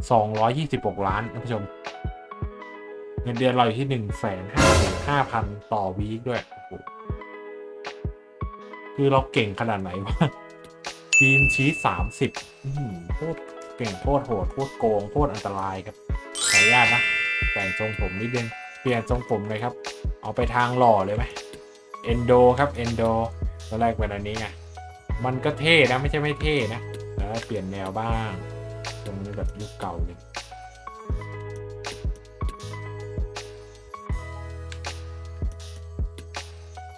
226 ล้านท่านผู้ชม เงินเดือนเราอยู่ที่1นึ่งแสนห้าหมื่นห้าพันต่อวีคด้วยโอ้โหคือเราเก่งขนาดไหนวะทีมชี้สามสิบโคตรเก่งโคตรโหดโคตรโกงโคตรอันตรายครับขออนุญาตนะ แต่งทรงผมนิดนึงเปลี่ยนทรงผมเลยครับ เอาไปทางหล่อเลยไหมเอนโดครับเอนโดตอนแรกเป็นอันนี้ไงมันก็เท่นะ ไม่ใช่ไม่เท่นะแล้วเปลี่ยนแนวบ้าง นี้แบบยุคเก่าเลย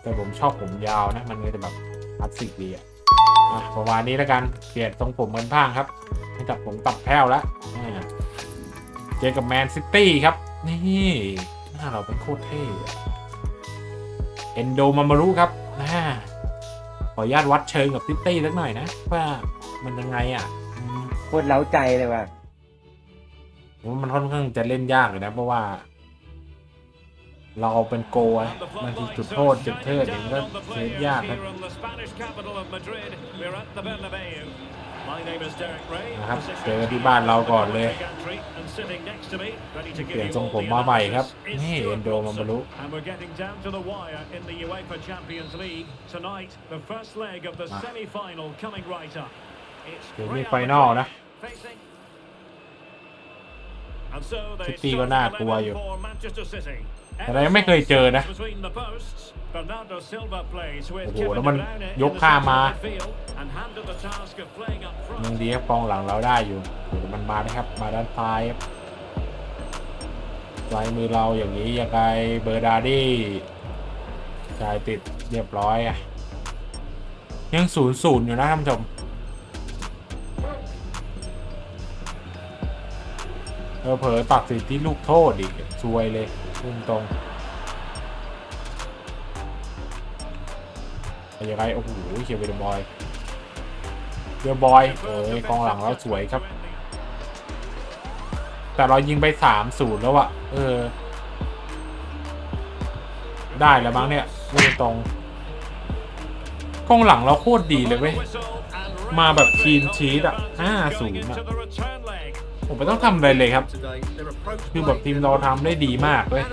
แต่ผมชอบผมยาวนะ มันก็จะแบบคลาสสิกดีอะอะประมาณนี้แล้วกัน เปลี่ยนทรงผมกันบ้างครับ ให้ตัดผมตัดแพ้วแล้วเจอกับแมนซิตี้ครับ นี่หน้าเราเป็นโคตรเท่เอนโดมามารุครับขออนุญาตวัดเชิงกับซิตี้สักหน่อยนะ ว่ามันยังไงอะ คตรเล้าใจเลยว่ะผมว่ามันค่อนข้างจะเล่นยากเลยนะ เพราะว่า เราเป็นโกลนะบางทีจุดโทษจุดเทิดเองก็เซฟยากครับนะครับเจอกันที่บ้านเราก่อนเลย เปลี่ยนทรงผมมาใหม่ครับ นี่เอนโดมาบรรลุ And we're getting down to the wire in the UEFA Champions League tonight. The first leg of the Ah. semi-final coming right up. It's เดี๋ยวมี Real ไฟนอล Madrid นะ facing. And so they City start ก็น่า the กลัว eleven อยู่ for Manchester City. แต่เรายังไม่เคยเจอนะ Between the posts, Bernardo Silva plays with โอ้โห Kevin แล้วมัน De Bruyne in ยก the ข้าม centre มา of midfield and handed the task of playing up ยัง front. ดีครับกองหลังเราได้อยู่โอ้โหมันมานะครับมาด้านซ้ายครับซ้ายมือเราอย่างนี้ยังไงเบอร์ดาดี้จ่ายติดเรียบร้อยอะยังศูนย์ศูนย์อยู่นะท่านผู้ชม เออเผลอตัดสิทธิลูกโทษอีกซวยเลยพุ่งตรงยังไงโอ้โหเชียร์เบลบอยเบลบอยเอ้ยกองหลังเราสวยครับ แต่เรายิงไปสามศูนย์แล้วอะเออ ได้แล้วมั้งเนี่ยพูดตรงกองหลังเราโคตรดีเลยเว้ยมาแบบ clean sheet อะ5-0 5-0อะ ผมไม่ต้องทำอะไรเลยครับ คือแบบทีมเราทำได้ดีมากเว้ย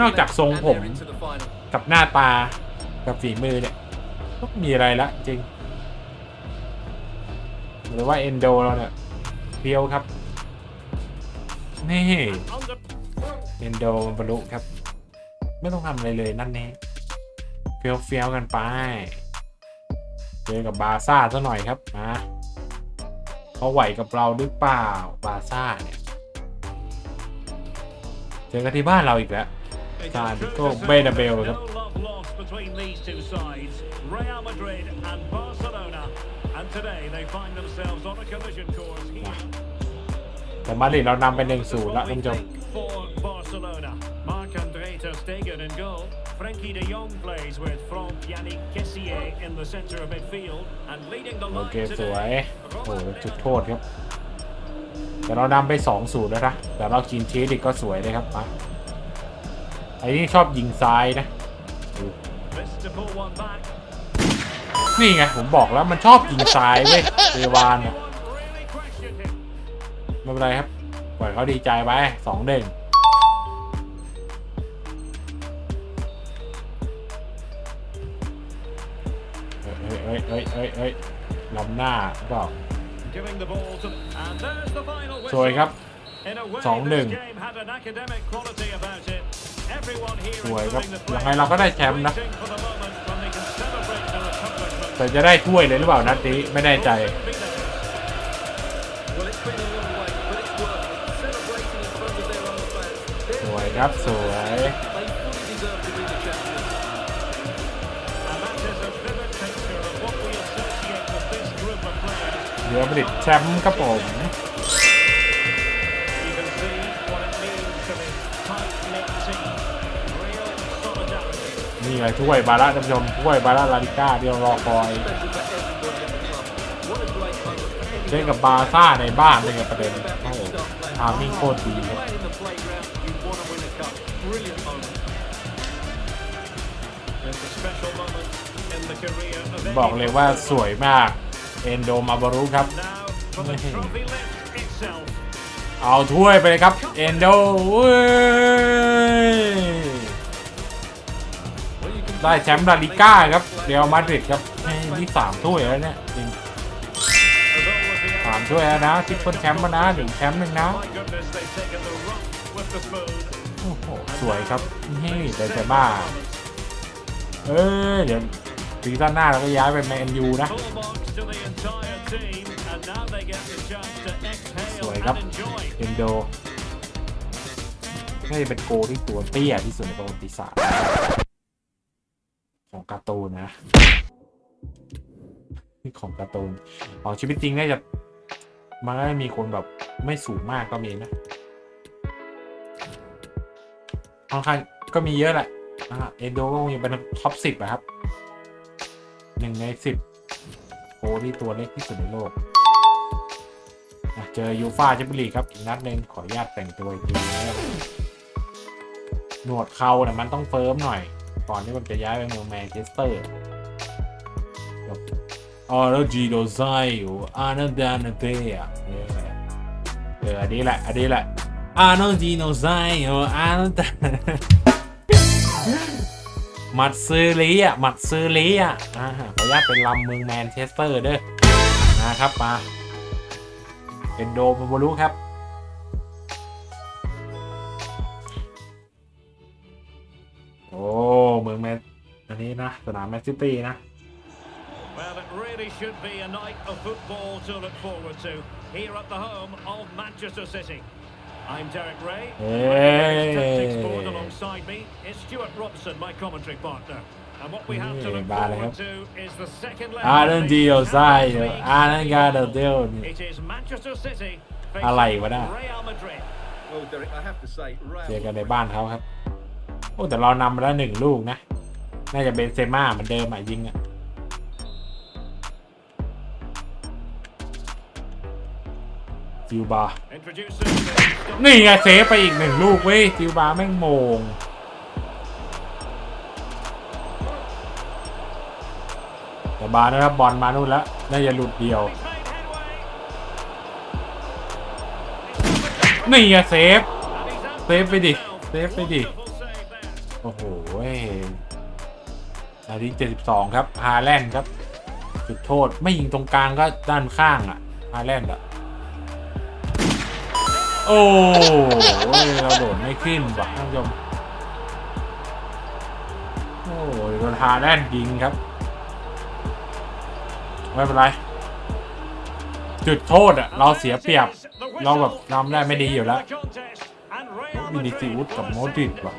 นอกจากทรงผมกับหน้าตากับฝีมือเนี่ยก็มีอะไรละจริง หรือว่าเอนโดเราเนี่ยเฟี้ยวครับ นี่เอนโดบรรลุครับ ไม่ต้องทำอะไรเลยนั่นเองเฟี้ยวเฟี้ยวๆกันไป เจอกับบาซ่าซะหน่อยครับนะเขาไหวกับเราหรือเปล่าบาซ่าเนี่ยเจอกันที่บ้านเราอีกแล้วซานโตเบนาเบลครับแต่มาดริดเรานำไป1-0แล้วคุณผู้ชม For Barcelona, Marc-André ter Stegen in goal. Frankie de Jong plays with Franck Yannick Kessier in the centre of midfield and leading the โอ line เคสวย today. โอ้โหจุดโทษครับ แต่เรานำไป2องศูนย์แล้วนะแต่เรากินชีสอีกก็สวยเลยครับมาไอ้นี่ชอบยิงซ้ายนะ This to pull one back. นี่ไง ผมบอกแล้วมันชอบยิงซ้ายเว้ยเรวานอะ Anyone really questioned him. ไม่เป็นไรครับปล่อยเขาดีใจไปสองเด้ง อ้ยเอ้ยเอ้ยเอ้ยล้ำหน้าหรือเปล่า Giving the ball to and there's the final สวย whistle. ครับ In a way, สองหนึ่ง this game had an academic quality about it. Everyone here สวยครับ including the ยังไง players เราก็ได้แชมป์นะ waiting for the moment when they can celebrate their accomplishment. แต่จะได้ถ้วยเลยหรือเปล่านัดนี้ไม่แน่ใจ Be there. Well, it's been a long way, but it's worth it. Celebrating in front of their own fans. สวยครับสวย เหลือบริตแชมป์ครับผมนี่ไงถ้วยบาร่าท่านผู้ชมถ้วยบาร่าลาลิก้าเดี๋ยวรอคอยเล่นกับบาซ่าในบ้านเป็นไงประเด็นโอ้โหทามิ่งโคตรดีบอกเลยว่าสวยมาก เอนโดมาบารุครับ Now for the Hey. trophy lift itself. เอาถ้วยไปเลยครับ เอนโดเว้ย Well, you can ได้แชมป์ลาลิก้าครับเรอัลมาดริดครับให้ที่สามถ้วยแล้วเนี่ยจริง As always, the สามถ้วยแล้วนะทิปเปิลแชมป์มานะหนึ่งแชมป์หนึ่งนะ My goodness, they've taken the rough with the smooth. โอ้โหสวยครับนี่เดนเซบ้าเอ้ยเดี๋ยว ซีซั่นหน้าเราก็ย้ายไปแมนยูนะ Full box to the entire team, and now they get the chance to exhale สวยครับ and enjoy. เอนโดน่าจะเป็นโกลที่ตัวเตี้ยที่สุดในประวัติศาสตร์ ของการ์ตูนนะนี่ของการ์ตูนของชีวิตจริงน่าจะมันก็มีคนแบบไม่สูงมากก็มีนะค่อนข้างก็มีเยอะแหละอะเอนโดก็มีเป็นท็อปสิบอะครับ หนึ่งในสิบโกลที่ตัวเล็กที่สุดในโลกอะเจอยูฟาแชมเปี้ยนลีกครับอีกนัดหนึ่งขออนุญาตแต่งตัวอีกทีนะครับหนวดเขาเนี่ยมันต้องเฟิร์มหน่อย ก่อนที่มันจะย้ายไปเมืองแมนเชสเตอร์อ๋อแล้วจีโดไซอยู่อานาดานเตียเอออันนี้แหละ อันนี้แหละอาโนจีโนไซอยู่อานาดา มัดซื้อลีอะมัดซื้อลีอะอ่าขออนุญาตเป็นลำเมืองแมนเชสเตอร์เด้อนะครับมาเป็นโดมาบรุครับโอ้เมืองแมนอันนี้นะสนามแมนซิตี้นะ Well, it really should be a night of football to look forward to here at the home of Manchester City. I'm Derek Ray. Hey. Tactics board alongside me is Stuart Robson, my commentary partner. And what we have to Hey, look bad, forward eh? to is the second leg. อาร์ of เดน the ดีโอไซ Champions League อาร์เดนกาเดเดล It is Manchester City อะไร facing วะน่ะ Real Madrid. Well, Derek, I have to say, เจอ Real กันในบ้านเขาครับ โอ้แต่เรานำมาแล้วหนึ่งลูกนะ น่าจะเบนเซม่าเหมือนเดิมอะยิงอะซิลบา Introducing the นี่ไงเซฟไปอีกหนึ่งลูกเว้ยซิลบาแม่งโมง แต่บาร์นะครับบอลมานู่นแล้วน่าจะหลุดเดียว นี่ไงเซฟ And he's out Save for ไปดิ เซฟไปดิ โอ้โหเว้ยนาที72 ครับฮาแลนด์ครับจุดโทษไม่ยิงตรงกลางก็ด้านข้างอะฮาแลนด์อะ โอ้ยเราโดดไม่ขึ้นว่ะท่านผู้ชมโอ้ยโดนฮาแลนด์ยิงครับ ไม่เป็นไร จุดโทษอะ เราเสียเปรียบ เราแบบทำได้ไม่ดีอยู่แล้ววินิซิอุสกับโมดริดว่ะ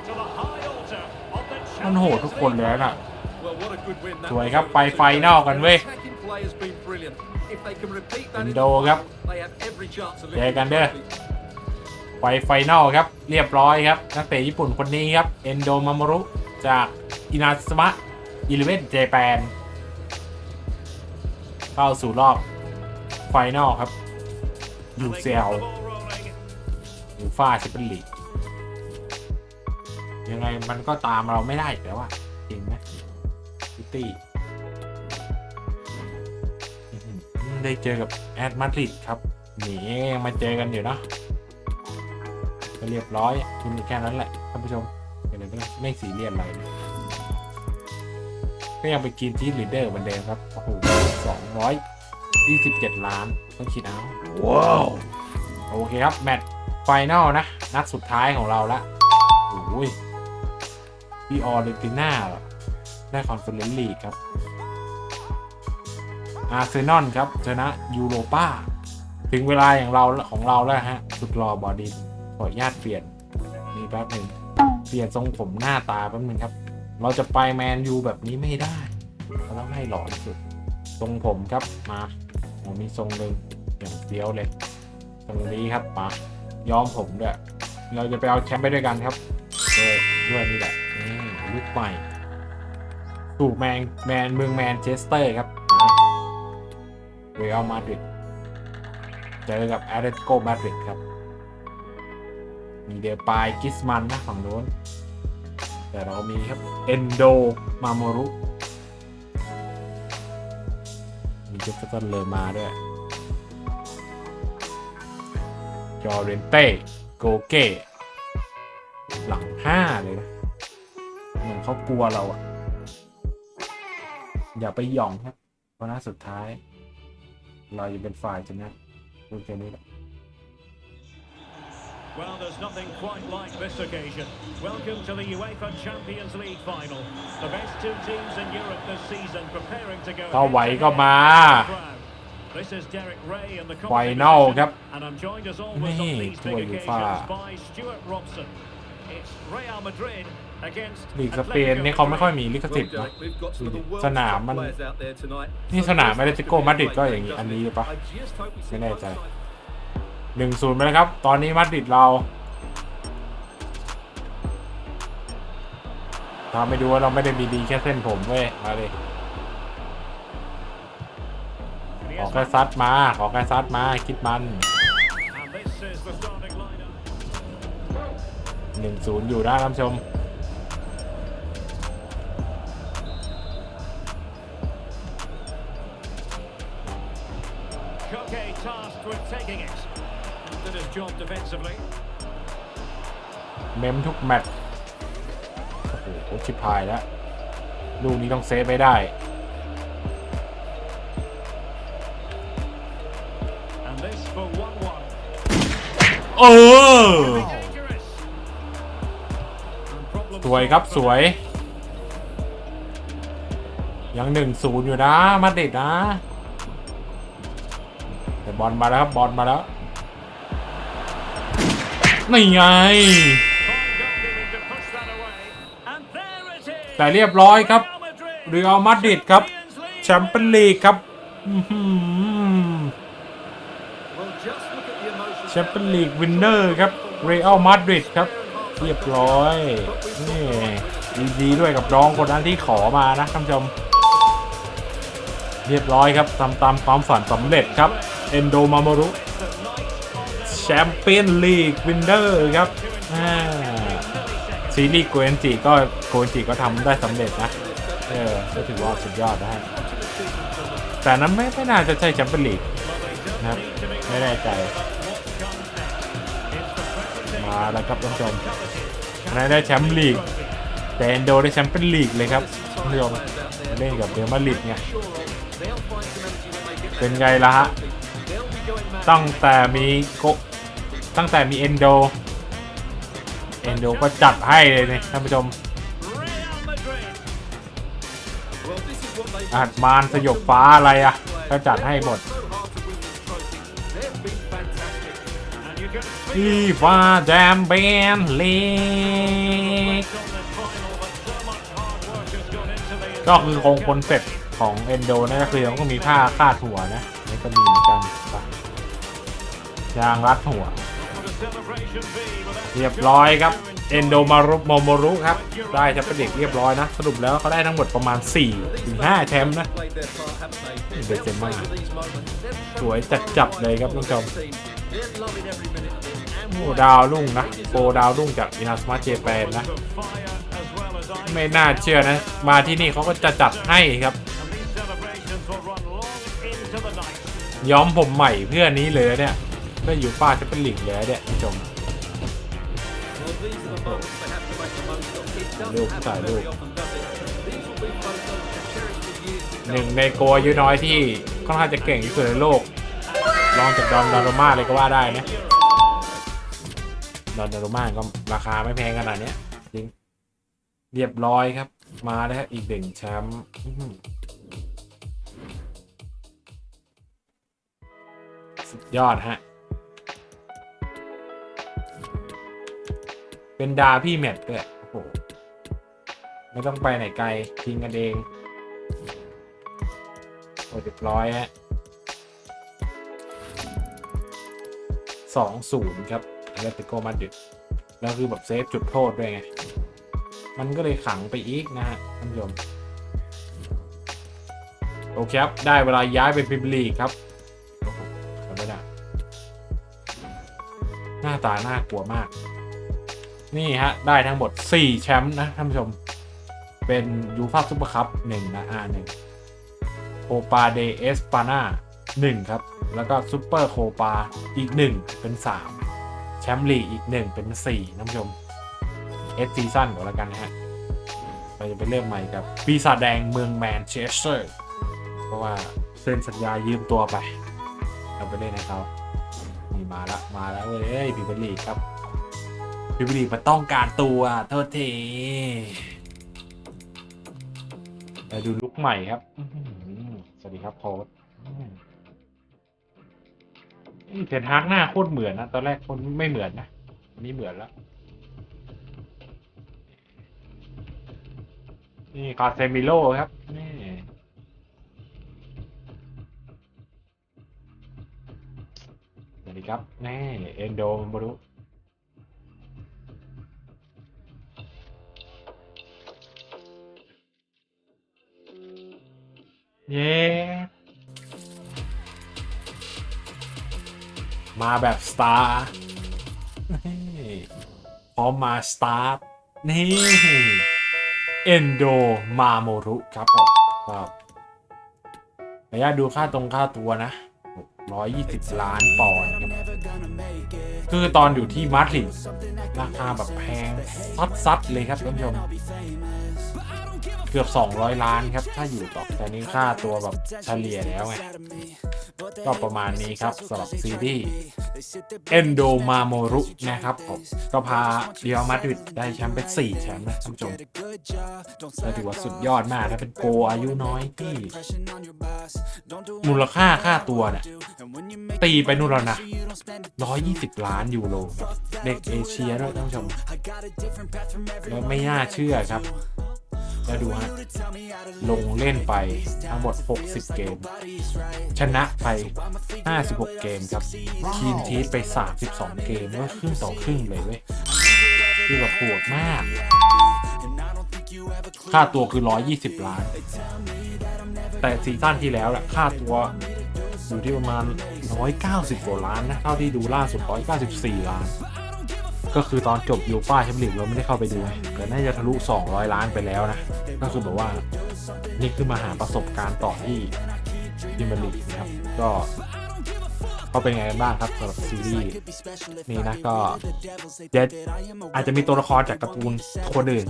มันโหดทุกคนเลยน่ะ Well, what a good win that สวย was. ครับไปไฟนอลกันเว้ย Attacking play has been brilliant. If they can repeat that in the อินโดครับ they have every chance of เจอ lifting กัน the เด้อ trophy. ไปไฟนอลครับ เรียบร้อยครับ นักเตะญี่ปุ่นคนนี้ครับ เอนโดมามารุ จากอินาสมะอิเลเวนเจแปนเข้าสู่รอบไฟนอลครับยูเซลยูฟ่าแชมเปี้ยนลีกยังไงมันก็ตามเราไม่ได้แล้วอะจริงไหมซิตี้ได้เจอกับแอดมาดริดครับหนียังมาเจอกันอยู่เนาะ ก็เรียบร้อยชุนแค่นั้นแหละท่านผู้ชมก็เลยไม่ไม่สีเรียสอะไรนะก็ยังไปกินที่ลีดเดอร์เหมือนเดิมครับโอ้โหสองร้อยยี่สิบเจ็ดล้านต้องคิดเอาว้าวโอเคครับ แมตช์ไฟแนลนะ นัดสุดท้ายของเราละโอ้ยพี่ออเรนติน่าเหรอได้คอนเฟอเรนซ์ลีกครับ อาร์เซนอลครับ ชนะยูโรป้า ถึงเวลาอย่างเราของเราแล้วฮะ สุดรอบอดิน ขออนุญาตเปลี่ยนนี่แป๊บหนึ่งเปลี่ยนทรงผมหน้าตาแป๊บหนึ่งครับ เราจะไปแมนยูแบบนี้ไม่ได้เราต้องให้หล่อที่สุดทรงผมครับมาผมมีทรงหนึ่งอย่างเดียวเลยตรงนี้ครับมาย้อมผมด้วยเราจะไปเอาแชมป์ไปด้วยกันครับด้วยด้วยนี่แหละนี่ลุกใหม่ถูกแมนแมนเมืองแมนเชสเตอร์ครับเรอัลมาดริดเจอกับแอตเลติโกมาดริดครับ มีเดปายกิสมันนะฝั่งโน้น แต่เรามีครับ เอนโด มาโมรุ มีเจฟเฟอร์สันเลอมาด้วย จอเรนเต้ โกเก้ หลังห้าเลยนะ เหมือนเขากลัวเราอะอย่าไปหย่องครับเพราะน้าสุดท้าย เราจะเป็นฝ่ายชนะดูเกมนี้แหละ Well, there's nothing quite like this occasion. Welcome to the UEFA Champions League final. The best two teams in Europe this season preparing to go ก็ไหวก็มา This is Derek Ray in the ไฟนอล commentary ครับ and I'm joined as always นี่ on these ถ้วย big ยูฟ่า occasions by Stuart Robson. It's Real Madrid against ลีกสเปนนี่เขาไม่ค่อยมีลิขสิท Well, ธิ์เนอะ Derek, we've got some of the world's สนาม top มัน players out there tonight. นี่ So สนาม just ไม่ได้ have ติ to โก้ get มาดริด right ก็ back, อย่างนี้ doesn't อัน it? นี้หรือปะ I just hope we see ไม่แน่ both ใจ sides หนึ่งศูนย์ไปแล้วครับ ตอนนี้มาดริดเราทำไปดูว่าเราไม่ได้มีดีแค่เส้นผมเว้ย มาเลย ขอแค่ซัดมา ขอแค่ซัดมา คิดมัน And this is the starting lineup. หนึ่งศูนย์อยู่นะท่านผู้ชม Koke tasked with taking it. Did his job defensively. เมมทุกแมตช์โอ้โหชิบหายแล้วลูกนี้ต้องเซฟไม่ได้ And this for 1-1. เออ Dangerous. And problem สวยครับ solved ส for วย ยังหนึ่งศูนย์อยู่นะ มาดริดนะ แต่บอลมาแล้วครับ บอลมาแล้ว there it is. แต่เรียบร้อยครับ Real Madrid เรียลมาดริดครับ Champions League แชมเปี้ยนลีกครับอื้อหือ Well, just look at the emotions แชมเปี้ยนลีกวินเนอร์ครับเรอัลมาดริดครับ เรียบร้อยนี่ดีๆด้วยกับน้องคนนั้นที่ขอมานะท่านผู้ชมเรียบร้อยครับทำตามความฝันสำเร็จครับ เอนโดมาโมรุแชมเปี้ยนลีกวินเนอร์ครับซีรีส์โกเอนจิก็โกเอนจิก็ทำได้สำเร็จนะ เออก็ถือว่าสุดยอดนะฮะแต่นั้นไม่ไม่น่าจะใช่แชมเปี้ยนลีกนะครับ ไม่แน่ใจ มาแล้วครับท่านผู้ชมนนั้นได้แชมป์ลีก แต่เอนโดได้แชมเปี้ยนลีกเลยครับท่านผู้ชมเล่นกับเดลมาดริดไงเป็นไงล่ะฮะตั้งแต่มีโก ตั้งแต่มีเอนโด เอนโดก็จัดให้เลยนี่ท่านผู้ชม Real Madrid. Well, this is what they อาจมารสยบฟ้าอะไรอะ ก็จัดให้หมด so hard to win this trophy. They've been fantastic. And you can อี feel ฟาแดมเบนลีก on this final, but so much hard work has gone into the ก็คือคงคอนเซ็ปต์ของเอนโดนั่นก็คือต้องมีผ้าคาดหัวนะนี่ก็มีเหมือนกันปะยางรัดหัว เรียบร้อยครับ เอนโดมารุโมโมรุครับ ได้แชมเปี้ยนลีกเรียบร้อยนะ สรุปแล้วเขาได้ทั้งหมดประมาณ4ถึง5แชมป์นะ Played their part, haven't they? Benzema. They'll favour these moments. They've สวยจัดจับเลยครับท่านผู้ชมโอ้ดาวรุ่งนะโปดาวรุ่งจากอินาสมาเจแปนนะ ไม่น่าเชื่อนะ มาที่นี่เขาก็จะจัดให้ครับ ย้อมผมใหม่เพื่อนี้เลยเนี่ย ได้อยู่ป้าจะเป็นหลิงแล้วเนี่ยจม ลูกสายลูก หนึ่งในโกอายุน้อยที่ค่อนข้างจะเก่งที่สุดในโลกลองจากดอนดารุมาเลยก็ว่าได้นะ ดอนดารุมาก็ราคาไม่แพงขนาดนี้จริง เรียบร้อยครับ มาแล้วครับอีกหนึ่งแชมป์ยอดฮะ เป็นดาพี่แมตต์ด้วยโอ้โหไม่ต้องไปไหนไกลทิ้งกันเองโอ้เรียบร้อยฮะสองศูนย์ครับอเลติโกมาดริดแล้วคือแบบเซฟจุดโทษด้วยไง มันก็เลยขังไปอีกนะฮะท่านผู้ชมโอเคครับ ได้เวลาย้ายไปพรีเมียร์ลีครับทำไม่ได้หน้าตาน่ากลัวมาก นี่ฮะ ได้ทั้งหมด 4 แชมป์นะท่านผู้ชม เป็นยูฟ่าซุปเปอร์คัพหนึ่งนะอ่าหนึ่งโคปาเดเอสปาน่า1ครับ แล้วก็ซูเปอร์โคปาอีก1เป็น 3 แชมป์ลีกอีก1เป็น4น้ำชมเอสซีซั่นก่อนแล้วกันนะฮะเราจะไปเริ่มใหม่กับปีศาจแดงเมืองแมนเชสเตอร์เพราะว่าเซ็นสัญญายืมตัวไปเอาไปเล่นให้เขานี่มาละมาแล้วเว้ยพิบลีกครับ พิบลีมันต้องการตัวโทษทีดูลุกใหม่ครับสวัสดีครับโค้ดอืมนี่เทนฮากหน้าโคตรเหมือนนะ ตอนแรกคนไม่เหมือนนะอันนี้เหมือนแล้ว นี่คาเซมิโลครับ นี่สวัสดีครับแน่เอนโดมันบรุ เย้มาแบบสตาร์พร้อมมาสตาร์ทนี่เอนโดมาโมรุครับผมก็ระยะดูค่าตรงค่าตัวนะ120 ล้านปอนด์คือตอนอยู่ที่มาดริดราคาแบบแพงซัดๆเลยครับท่านผู้ชม เกือบ 200 ล้านครับ ถ้าอยู่ต่อแต่นี่ค่าตัวแบบเฉลี่ยแล้วไง ก็ประมาณนี้ครับสำหรับซีรีส์เอนโดมาโมรุนะครับผมก็พาเรียลมาดริดได้แชมป์ไป4แชมป์นะท่านผู้ชมก็ถือว่าสุดยอดมากนะเป็นโกอายุน้อยที่ มูลค่าค่าตัวเนี่ยตีไปนู่นแล้วนะ 120 ล้านยูโรเด็กเอเชียด้วยท่านผู้ชมแล้วไม่น่าเชื่อครับ แล้วดูฮะ ลงเล่นไปทั้งหมด 60 เกม ชนะไป 56 เกมครับคีนทีสไป 32 เกมก็ครึ่งต่อครึ่งเลยเว้ย คือแบบโหดมาก ค่าตัวคือ 120 ล้าน แต่ซีซั่นที่แล้วแหละค่าตัวอยู่ที่ประมาณ 190 กว่าล้านนะ เท่าที่ดูล่าสุด 194 ล้าน ก็คือตอนจบยูฟ่าแชมเปี้ยนลีกเราไม่ได้เข้าไปดูแต่น่าจะทะลุ 200 ล้านไปแล้วนะ ก็คือแบบว่านี่คือมาหาประสบการณ์ต่อที่ยูเมียร์ลีกนะครับ ก็ ก็เป็นไงกันบ้างครับสำหรับซีรีส์นี้นะก็เดี๋ยวอาจจะมีตัวละครจากการ์ตูนคนอื่น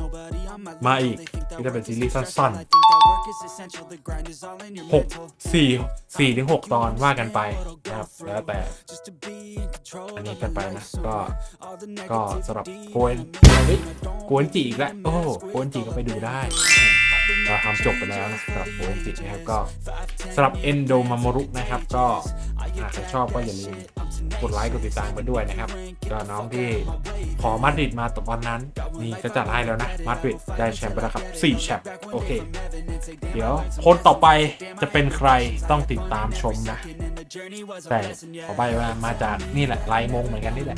มาอีกที่จะเป็นซีรีส์สั้นๆหกสี่สี่ถึงหกตอนว่ากันไปนะครับแล้วแต่อันนี้กันไปนะก็ก็สำหรับโกนเฮ้ยโกนจีอีกแล้วโอ้โกนจีก็ไปดูได้ เราทำจบไปแล้วนะสำหรับโกนจีนะครับก็สำหรับเอนโดมามรุนะครับ ก็อ่าใครชอบก็อย่าลืมกดไลค์กดติดตามมาด้วยนะครับก็น้องที่ขอมาดริดมาตอนนั้น นี่ก็จัดให้แล้วนะมาดริดได้แชมป์ไปแล้วครับ4แชมป์โอเค เดี๋ยวคนต่อไปจะเป็นใครต้องติดตามชมนะ แต่ขอใบว่ามาจากนี่แหละไลมงเหมือนกันนี่แหละ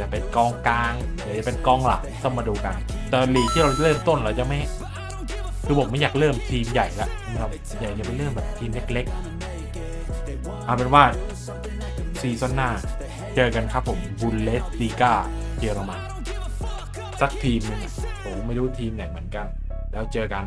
จะเป็นกองกลางหรือจะเป็นกองหลังต้องมาดูกันแต่ลีกที่เราเริ่มต้นเราจะไม่ คือผมไม่อยากเริ่มทีมใหญ่ละนะครับอยากจะไปเริ่มแบบทีมเล็กๆเอาเป็นว่าซีซั่นหน้า เจอกันครับผมบุลเลสติกาเยอรมันสักทีมหนึงผมไม่รู้ทีมไหนเหมือนกัน แล้วเจอกัน